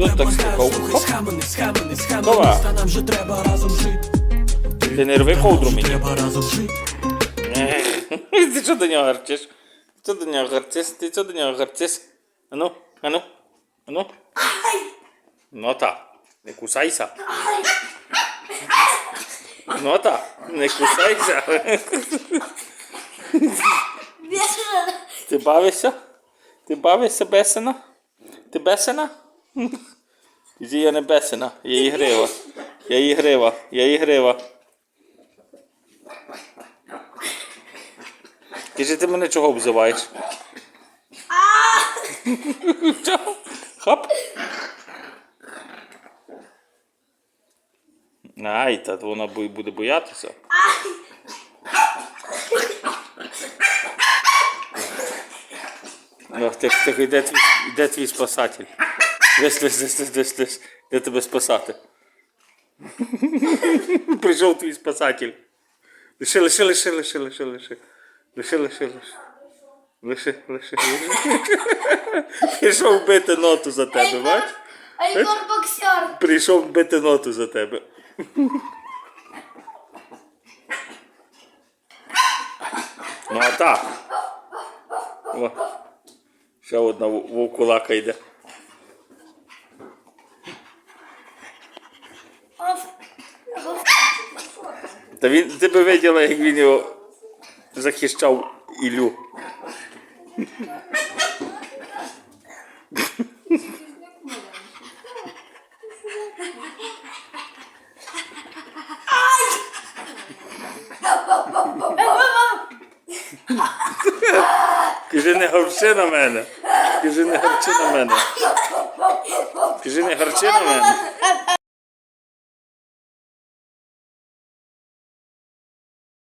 Тут так слухав. Хоп. Схамений, схамений, схамений, Кова. та нам же треба разом жити. Ти не рви ковдру мені. Ти що до нього гарчиш? Що до нього гарчиш? Ти що до нього гарчиш? Ану, ану, ану. Ну та, не кусайся. Ну та, не кусайся. Ти бавишся? Ти бавишся бесена? Ти бесена? Іди, я не бесена, я ігрива. Я ігрива, я ігрива. Кажи, ти мене чого обзиваєш? Чого? Хоп. Ай, та вона буде боятися. Ох, так, так, де твій, де твій спасатель? Десь, десь, десь, десь, десь, десь, де тебе спасати? Прийшов твій спасатель. Лиши, лиши, лиши, лиши, лиши, лиши. Лиши, лиши, лиши. Лиши, лиши, лиши. Прийшов бити ноту за тебе, бач? Айкон боксер. Прийшов бити ноту за тебе. Ну а так. О. Ще одна вовкулака йде. Та він ти би виділа, як він його захищав Ілю. Кажи, не гарчи на мене. Кажи, не гарчи на мене. Кажи, не гарчи на мене.